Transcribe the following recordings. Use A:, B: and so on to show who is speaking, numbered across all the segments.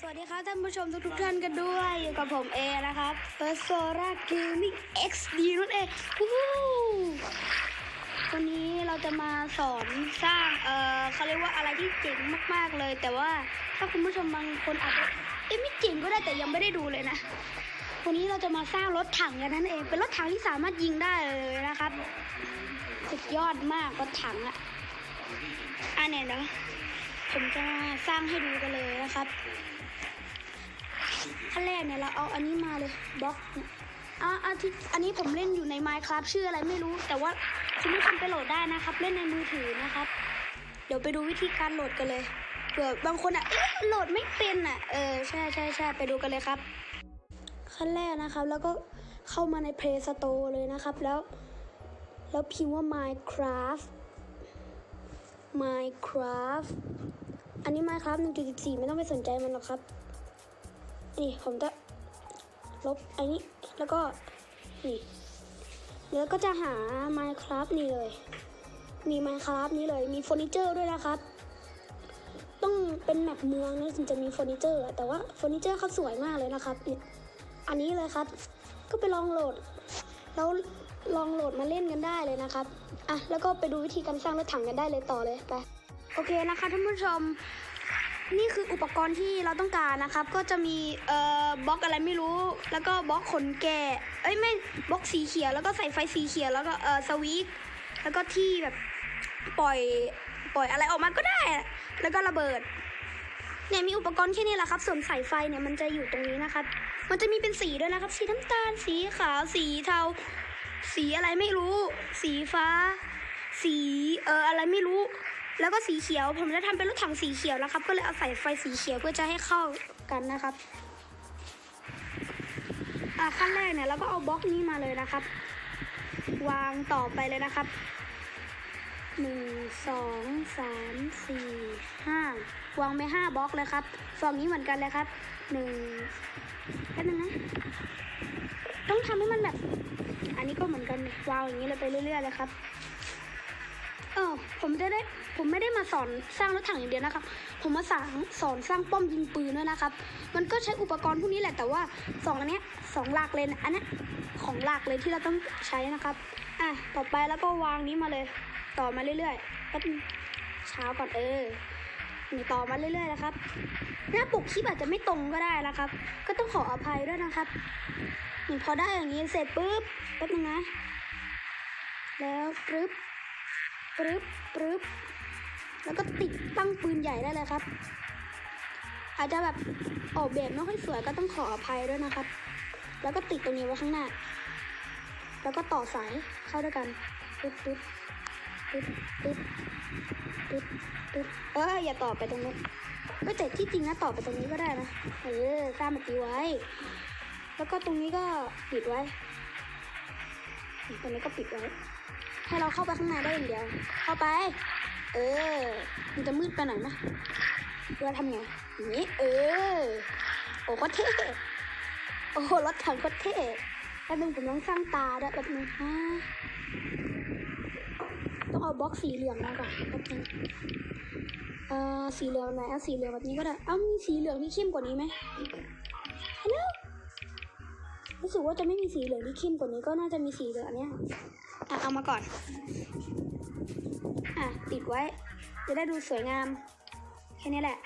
A: สวัสดีครับท่านผู้ชมทุกทุกๆท่านกันด้วยอยู่กับผมเอนะครับเ e อร์โซราเกมมิ่ง XD นั่นเองวันนี้เราจะมาสอนสร้าง เอ่อเขาเรียกว่าอะไรที่เจ๋งมากๆเลย แต่ว่าถ้าคุณผู้ชมบางคนอาจจะเอ๊ะไม่เจ๋งก็ได้แต่ยังไม่ได้ดูเลยนะ วันนี้เราจะมาสร้างรถถังกันนั่นเอง เป็นรถถังที่สามารถยิงได้เลยนะครับ สุดยอดมากรถถังอะอะเนี่ยเนาะ ผมจะสร้างให้ดูกันเลยนะครับขั้นแรกเนี่ยเราเอาอันนี้มาเลยบล็อกอ่าอันที่อันนี้ผมเล่นอยู่ใน Minecraft ชื่ออะไรไม่รู้ แต่ว่าคุณผู้ชมไปโหลดได้นะครับ เล่นในมือถือนะครับ เดี๋ยวไปดูวิธีการโหลดกันเลยเผื่อบางคนอะเอ๊ะโหลดไม่เป็นอะ เออใช่ใช่ใช่ไปดูกันเลยครับขั้นแรกนะครับ แล้วก็เข้ามาใน Play Store เลยนะครับ แล้ว แล้วพิมพ์ว่า Minecraft Minecraft อันนี้ Minecraft 1.14 ไม่ต้องไปสนใจมันหรอกครับ นี่ผมจะลบอันนี้แล้วก็นี่แล้วก็จะหา Minecraft นี่เลย มี Minecraft นี้เลยมีเฟอร์นิเจอร์ด้วยนะครับ ต้องเป็นแมปเมืองนะถึงจะมีเฟอร์นิเจอร์ แต่ว่าเฟอร์นิเจอร์เขาสวยมากเลยนะครับนี่อันนี้เลยครับ ก็ไปลองโหลด แล้วลองโหลดมาเล่นกันได้เลยนะครับอะแล้วก็ไปดูวิธีการสร้างรถถังกันได้เลยต่อเลยไป โอเคนะคะท่านผู้ชม นี่คืออุปกรณ์ที่เราต้องการนะครับ ก็จะมีเอ่อบล็อกอะไรไม่รู้ แล้วก็บล็อกขนแกะเอ้ยไม่บล็อกสีเขียวแล้วก็ใส่ไฟสีเขียวแล้วก็เอ่อสวิตแล้วก็ที่แบบปล่อยปล่อยอะไรออกมาก็ได้ แล้วก็ระเบิดเนี่ยมีอุปกรณ์แค่นี้แหละครับ ส่วนสายไฟเนี่ยมันจะอยู่ตรงนี้นะครับ มันจะมีเป็นสีด้วยนะครับ สีน้ำตาล สีขาว สีเทา สีอะไรไม่รู้ สีฟ้า สีเอ่ออะไรไม่รู้ แล้วก็สีเขียว ผมจะทำเป็นรถถังสีเขียวนะครับ ก็เลยเอาใส่ไฟสีเขียวเพื่อจะให้เข้ากันนะครับอะขั้นแรกเนี่ยเราก็เอาบล็อกนี้มาเลยนะครับ วางต่อไปเลยนะครับหนึ่งสองสามสี่ห้าวางไปห้าบล็อกเลยครับฝั่งนี้เหมือนกันเลยครับหนึ่งแป๊บนึงนะต้องทำให้มันแบบ อันนี้ก็เหมือนกันวางอย่างนี้เลยไปเรื่อยๆเลยครับ เออผมจะได้ผมไม่ได้มาสอนสร้างรถถังอย่างเดียวนะครับ ผมมาสอนสอนสร้างป้อมยิงปืนด้วยนะครับ มันก็ใช้อุปกรณ์พวกนี้แหละแต่ว่าสองอันเนี้ยสองหลักเลยนะอันเนี้ยของหลักเลยที่เราต้องใช้นะครับอะต่อไปแล้วก็วางนี้มาเลย ต่อมาเรื่อยๆแป๊บเช้าก่อนเออนี่ต่อมาเรื่อยๆนะครับ หน้าปกคลิปอาจจะไม่ตรงก็ได้นะครับ ก็ต้องขออภัยด้วยนะครับนี่พอได้อย่างนี้เสร็จปุ๊บแป๊บนึงนะ แล้วปึ๊บ ปึ๊บปึ๊บแล้วก็ติดตั้งปืนใหญ่ได้เลยครับ อาจจะแบบออกแบบไม่ค่อยสวยก็ต้องขออภัยด้วยนะครับ แล้วก็ติดตรงนี้ไว้ข้างหน้า แล้วก็ต่อสายเข้าด้วยกันปึ๊บปึ๊บปึ๊บปึ๊บปึ๊บปึ๊บเอออย่าต่อไปตรงนู้นก็แต่ที่จริงนะต่อไปตรงนี้ก็ได้นะเออสร้างมันตีไว้ แล้วก็ตรงนี้ก็ปิดไว้ตรงนี้ก็ปิดไว้ ให้เราเข้าไปข้างในได้อย่างเดียว เข้าไป เออ มันจะมืดไปหน่อยไหมเราทำไงอย่างนี้ เออ โอ้โคตรเท่โอ้โหรถถังโคตรเท่แล้วนึงผมต้องสร้างตาด้วยแป๊บนึงฮะต้องเอาบล็อกสีเหลืองมาก่อนแป๊บนึงเอ่อสีเหลืองไหนเอาสีเหลืองแบบนี้ก็ได้ เอ้ามีสีเหลืองที่เข้มกว่านี้ไหมฮัลโหล รู้สึกว่าจะไม่มีสีเหลืองที่เข้มกว่านี้ก็น่าจะมีสีเหลืองเนี้ยอะเอามาก่อน อะติดไว้ จะได้ดูสวยงาม แค่นี้แหละ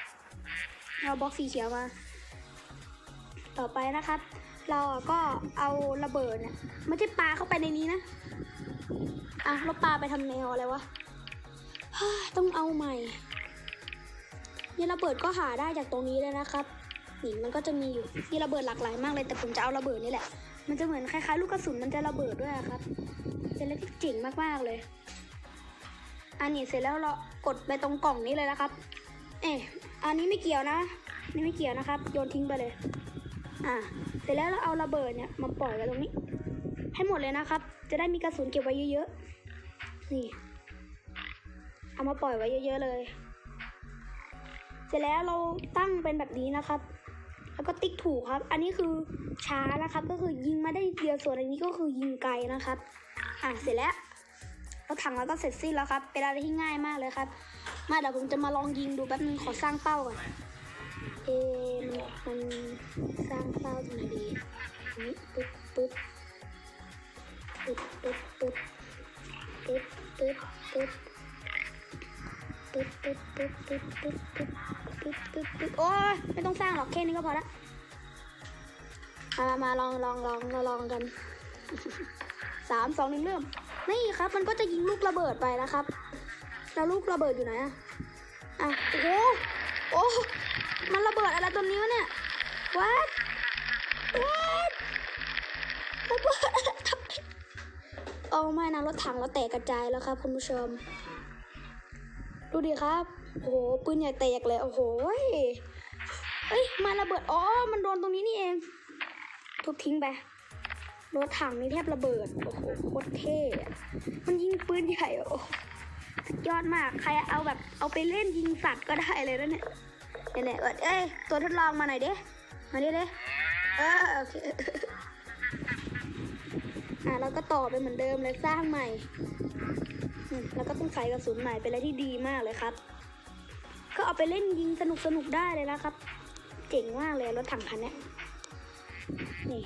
A: เอาบล็อกสีเขียวมา ต่อไปนะครับ เราอะก็เอาระเบิดเนี่ยไม่ใช่ปลาเข้าไปในนี้นะ อะเราปลาไปทำแนวอะไรวะต้องเอาใหม่เนี่ยระเบิดก็หาได้จากตรงนี้เลยนะครับ นี่มันก็จะมีอยู่มีระเบิดหลากหลายมากเลยแต่ผมจะเอาระเบิดนี่แหละ มันจะเหมือนคล้ายๆลูกกระสุนมันจะระเบิดด้วยครับเป็นอะไรที่เจ๋งมากๆเลย อันนี้เสร็จแล้วเรากดไปตรงกล่องนี้เลยนะครับ เอ๊ะอันนี้ไม่เกี่ยวนะนี่ไม่เกี่ยวนะครับ โยนทิ้งไปเลย อ่า เสร็จแล้วเราเอาระเบิดเนี่ยมาปล่อยไว้ตรงนี้ ให้หมดเลยนะครับ จะได้มีกระสุนเก็บไว้เยอะๆ นี่ เอามาปล่อยไว้เยอะ ๆเลย เสร็จแล้วเราตั้งเป็นแบบนี้นะครับ แล้วก็ติ๊กถูกครับ อันนี้คือช้านะครับ ก็คือยิงมาได้เดียวส่วนอันนี้ก็คือยิงไกลนะครับ อะเสร็จแล้วเราถังแล้วก็เสร็จสิ้นแล้วครับ เป็นอะไรที่ง่ายมากเลยครับ มาเดี๋ยวผมจะมาลองยิงดูแป๊บนึงขอสร้างเป้าก่อนเอมันสร้างเป้าตรงไหนดีนี่ปึ๊บปึ๊บปึ๊บปึ๊บปึ๊บปึ๊บปึ๊บปึ๊บปึ๊บปึ๊บปึ๊บปึ๊บปึ๊บ ปึ๊บปึ๊บปึ๊บโอ้ยไม่ต้องสร้างหรอกแค่นี้ก็พอละมามาลองลองลองมาลองกันสามสองหนึ่งเริ่ม นี่ครับ มันก็จะยิงลูกระเบิดไปนะครับแล้วลูกระเบิดอยู่ไหนอะอะโอ้โหโอ้มันระเบิดอะไรตัวนี้วะเนี่ยวัดวัดระเบิดทำไมโอ้ไม่นะรถถังเราแตกกระจายแล้วครับคุณผู้ชม ดูดิครับ โอ้โหปืนใหญ่แตกเลยโอ้โหเฮ้ยมาระเบิดอ๋อมันโดนตรงนี้นี่เอง ทุบทิ้งไปรถถังนี่แทบระเบิดโอ้โหโคตรเท่มันยิงปืนใหญ่โอ้ยอดมากใครเอาแบบเอาไปเล่นยิงสัตว์ก็ได้เลยนะเนี่ยเนี่ยเนี่ยเอ้ยตัวทดลองมาหน่อยดิมาดิดิเออโอเคอะเราก็ต่อไปเหมือนเดิมเลยสร้างใหม่แล้วก็ต้องใส่กระสุนใหม่เป็นอะไรที่ดีมากเลยครับ ก็เอาไปเล่นยิงสนุกสนุกได้เลยนะครับ เจ๋งมากเลยรถถังคันนี้นี่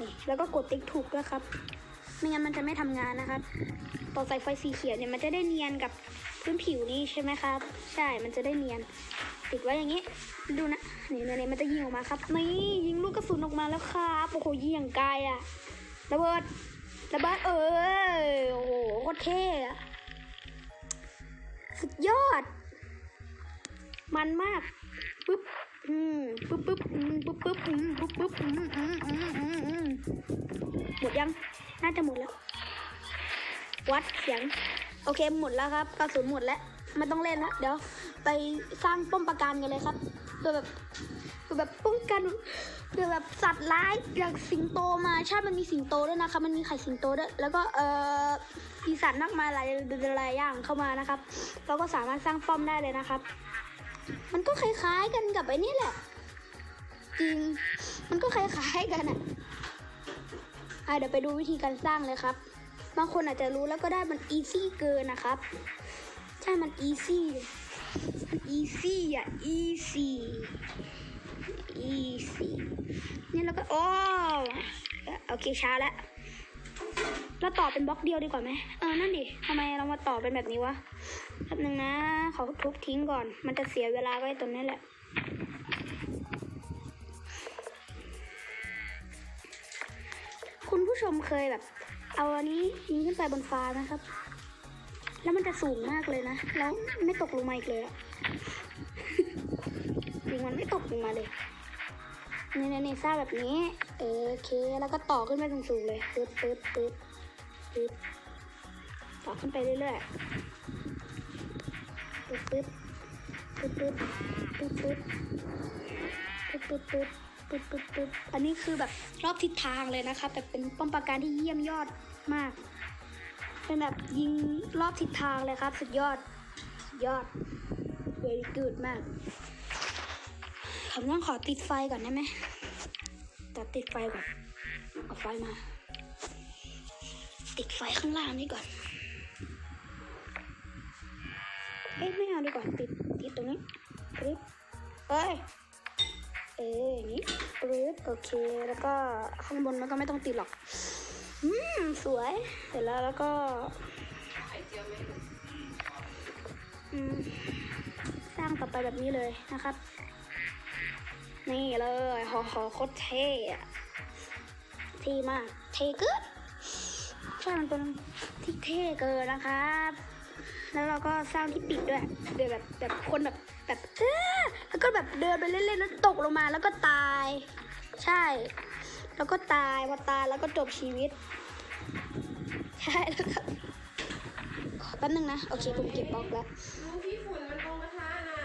A: นี่แล้วก็กดติ๊กถูกด้วยครับ ไม่งั้นมันจะไม่ทำงานนะครับ ต่อสายไฟสีเขียวเนี่ยมันจะได้เนียนกับพื้นผิวนี่ใช่ไหมครับ ใช่มันจะได้เนียน ติดไว้อย่างนี้ดูนะนี่เนี่ยมันจะยิงออกมาครับนี่ยิงลูกกระสุนออกมาแล้วครับโอ้โหยิงอย่างไกลอะระเบิดระเบิดเออโอ้โหโคตรเท่อะสุดยอด มันมากปึ๊บอืมปึ๊บปึ๊บอืมปึ๊บปึ๊บอืมปึ๊บปึ๊บอืมอืมอืมอืมอืมหมดยังน่าจะหมดแล้ว วัดเสียง โอเคหมดแล้วครับกระสุนหมดแล้วไม่ต้องเล่นแล้วเดี๋ยว ไปสร้างป้อมปราการกันเลยครับเพื่อแบบเพื่อแบบป้องกันเพื่อแบบสัตว์ร้ายอย่างสิงโตมาใช่มันมีสิงโตด้วยนะคะมันมีไข่สิงโตด้วยแล้วก็เอ่อมีสัตว์มากมายหลายหลายอย่างเข้ามานะครับ เราก็สามารถสร้างป้อมได้เลยนะครับ มันก็คล้ายๆกันกับไอ้นี่แหละ จริง มันก็คล้ายๆกันอะอะเดี๋ยวไปดูวิธีการสร้างเลยครับ บางคนอาจจะรู้แล้วก็ได้มันอีซี่เกินนะครับ ใช่ มันอีซี่ มันอีซี่อะ อีซี่อีซี่นี่แล้วก็ โอ้โอเคช้าแล้ว เราต่อเป็นบล็อกเดียวดีกว่าไหมเออนั่นดิทำไมเรามาต่อเป็นแบบนี้วะแป๊บนึงนะขอทุบทิ้งก่อน มันจะเสียเวลาไว้ตรงนี้แหละคุณผู้ชมเคยแบบ เอาอันนี้ยิงขึ้นไปบนฟ้านะครับ แล้วมันจะสูงมากเลยนะ แล้วไม่ตกลงมาอีกเลยอะจริงมันไม่ตกลงมาเลยนี่ในในซ่าแบบนี้เออโอเค แล้วก็ต่อขึ้นไปสูงๆเลยปึ๊บปึ๊บปึ๊บ ปึ๊บต่อขึ้นไปเรื่อยๆปึ๊บปึ๊บปึ๊บปึ๊บปึ๊บปึ๊บปึ๊บปึ๊บปึ๊บปึ๊บปึ๊บปึ๊บอันนี้คือแบบรอบทิศทางเลยนะคะแบบเป็นป้อมปราการที่เยี่ยมยอดมาก เป็นแบบยิงรอบทิศทางเลยครับ สุดยอดสุดยอด very good มากผมต้องขอติดไฟก่อนได้ไหมตัดติดไฟก่อน เอาไฟมา ติดไฟข้างล่างนี่ก่อนเอ๊ะไม่เอาดีกว่าติดติดตรงนี้ปึ๊บเอ้ยเอ้ยอย่างนี้ปึ๊บโอเคแล้วก็ข้างบนมันก็ไม่ต้องติดหรอกอืมสวยเสร็จแล้วแล้วก็สร้างต่อไปแบบนี้เลยนะครับ นี่เลยหอหอโคตรเท่อะเท่มาก เท่เกิน ใช่มันเป็นที่เท่เกินนะครับ แล้วเราก็สร้างที่ปิดด้วยเดินแบบแบบคนแบบแบบเออแล้วก็แบบเดินไปเล่นๆแล้วตกลงมาแล้วก็ตาย ใช่ แล้วก็ตายพอตายแล้วก็จบชีวิต ใช่แล้วก็ขอแป๊บนึงนะ โอเคผมเก็บบล็อกแล้ว
B: รู้พี่ฝุ่นมันลงกระทะน่ะ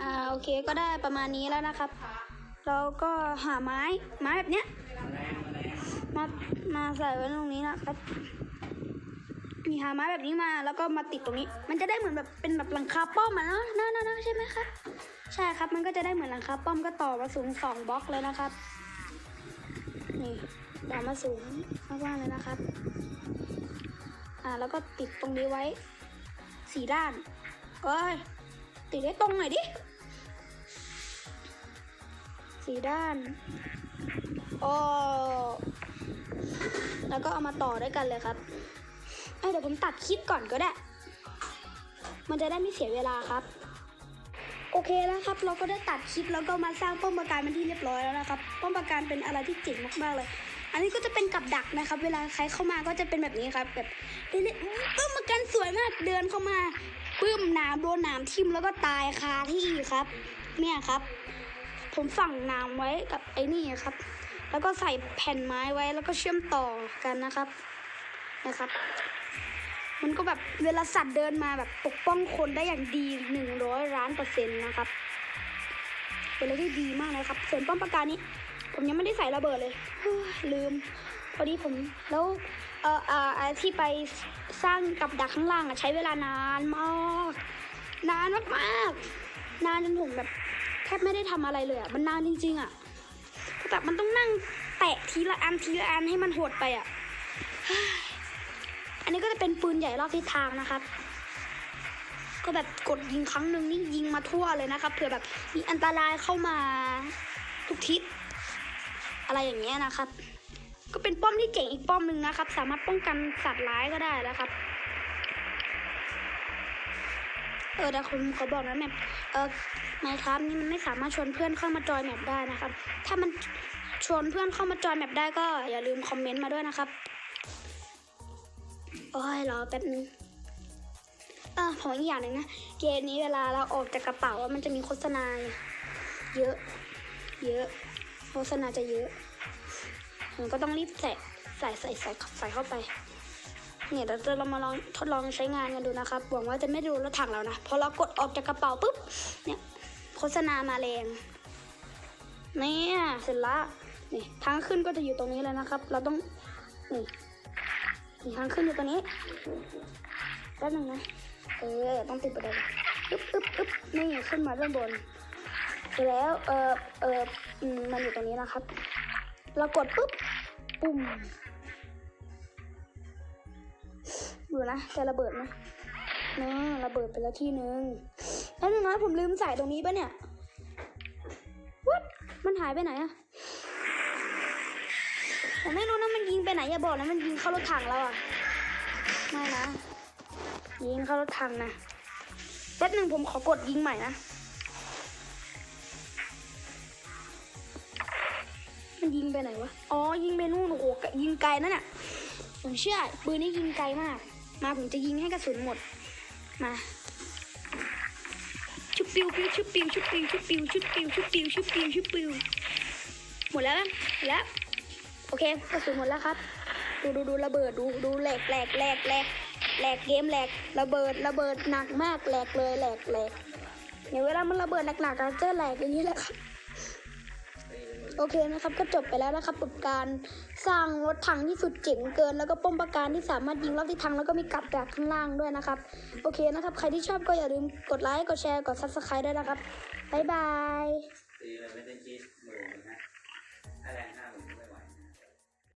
A: อ่าโอเคก็ได้ประมาณนี้แล้วนะครับเราก็หาไม้ไม้แบบเนี้ย มามาใส่ไว้ตรงนี้นะครับมีหาไม้แบบนี้มาแล้วก็มาติดตรงนี้ มันจะได้เหมือนแบบเป็นแบบหลังคาป้อมอะเนาะน่าน่าใช่ไหมครับใช่ครับมันก็จะได้เหมือนหลังคาป้อมก็ต่อมาสูงสองบล็อกเลยนะครับ นี่ต่อมาสูงมากๆเลยนะครับ อ่าแล้วก็ติดตรงนี้ไว้สี่ด้านเอ้ยติดได้ตรงหน่อยดิสี่ด้านอ๋อ แล้วก็เอามาต่อด้วยกันเลยครับเเดี๋ยวผมตัดคลิปก่อนก็ได้ มันจะได้ไม่เสียเวลาครับ โอเคแล้วครับ เราก็ได้ตัดคลิปแล้วก็มาสร้างป้อมปราการเป็นที่เรียบร้อยแล้วนะครับ ป้อมปราการเป็นอะไรที่เจ๋งมากๆเลย อันนี้ก็จะเป็นกับดักนะครับ เวลาใครเข้ามาก็จะเป็นแบบนี้ครับ แบบเรื่อยๆป้อมปราการสวยมากเดินเข้ามาปึ้มนามโดนนามทิ่มแล้วก็ตายคาที่ครับ เนี่ยครับ ผมฝังน้ำไว้กับไอ้นี่ครับ แล้วก็ใส่แผ่นไม้ไว้แล้วก็เชื่อมต่อกันนะครับนะครับ มันก็แบบเวลาสัตว์เดินมาแบบปกป้องคนได้อย่างดีหนึ่งร้อยล้านเปอร์เซ็นต์นะครับเป็นอะไรที่ดีมากนะครับ ส่วนป้อมปราการนี้ ผมยังไม่ได้ใส่ระเบิดเลยลืม พอดีผมแล้วเอ่อเอ่อที่ไปสร้างกับดักข้างล่างอะใช้เวลานานมากนานมากๆนานจนผมแบบแทบไม่ได้ทำอะไรเลยอะมันนานจริงๆอะ แบบมันต้องนั่งแตะทีละอันทีละอันให้มันหดไปอะอันนี้ก็จะเป็นปืนใหญ่รอบทิศทางนะครับ ก็แบบกดยิงครั้งหนึ่งนี่ยิงมาทั่วเลยนะครับเผื่อแบบมีอันตรายเข้ามาทุกทิศอะไรอย่างเงี้ยนะครับ ก็เป็นป้อมที่เจ๋งอีกป้อมหนึ่งนะครับ สามารถป้องกันสัตว์ร้ายก็ได้นะครับ เออแต่คุณเขาบอกนะแมปเออไมครับนี่มันไม่สามารถชวนเพื่อนเข้ามาจอยแมปได้นะครับ ถ้ามันชวนเพื่อนเข้ามาจอยแมปได้ก็อย่าลืมคอมเมนต์มาด้วยนะครับโอ้ยรอแป๊บนึงเออผมอีกอย่างหนึ่งนะเกมนี้เวลาเราออกจากกระเป๋าอะมันจะมีโฆษณาเยอะ เยอะ โฆษณาจะเยอะผมก็ต้องรีบใส่ใส่ใส่ใส่ใส่เข้าไป เนี่ยเดี๋ยวเรามาลองทดลองใช้งานกันดูนะครับ หวังว่าจะไม่ดูรถถังเรานะ พอเรากดออกจากกระเป๋าปุ๊บ เนี่ยโฆษณามาแรงเนี่ยเสร็จละนี่ทางขึ้นก็จะอยู่ตรงนี้แล้วนะครับ เราต้องนี่นี่ทางขึ้นอยู่ตรงนี้แป๊บนึงนะ เออ ต้องติดประเด็นอึ๊บอึ๊บอึ๊บนี่ขึ้นมาด้านบนเสร็จแล้ว เออเออมมันอยู่ตรงนี้นะครับ เรากดปุ๊บปุ่ม ดูนะจะระเบิดไหมนะระเบิดไปแล้วที่หนึ่งแล้วนึงนะผมลืมใส่ตรงนี้ปะเนี่ยวัดมันหายไปไหนอะผมไม่รู้นะมันยิงไปไหนอย่าบอกนะมันยิงเข้ารถถังแล้วอะไม่นะ ยิงเข้ารถถังนะแป๊บหนึ่งผมขอกดยิงใหม่นะ มันยิงไปไหนวะ อ๋อยิงไปนู่นโอ้โหยิงไกลนั่นน่ะผมเชื่อปืนนี้ยิงไกลมาก มาผมจะยิงให้กระสุนหมด มาชุบปิวปิวชุบปิวชุบปิวชุบปิวชุบปิวชุบปิวชุบปิวชุบปิวหมดแล้วนะแล้วโอเคกระสุนหมดแล้วครับ ดูดูดูระเบิดดูดูแหลกแหลกแหลกแหลกแหลกเกมแหลกระเบิดระเบิดหนักมากแหลกเลยแหลกแหลกเนี่ยเวลามันระเบิดหนักๆก็จะแหลกอย่างนี้แหละครับ โอเคนะครับก็จบไปแล้วนะครับกับการสร้างรถถังที่สุดเจ๋งเกิน แล้วก็ป้อมปราการที่สามารถยิงรอบที่ทางแล้วก็มีกับดักข้างล่างด้วยนะครับโอเคนะครับ ใครที่ชอบก็อย่าลืมกดไลค์กดแชร์กดซับสไครต์ด้วยนะครับบ๊ายบาย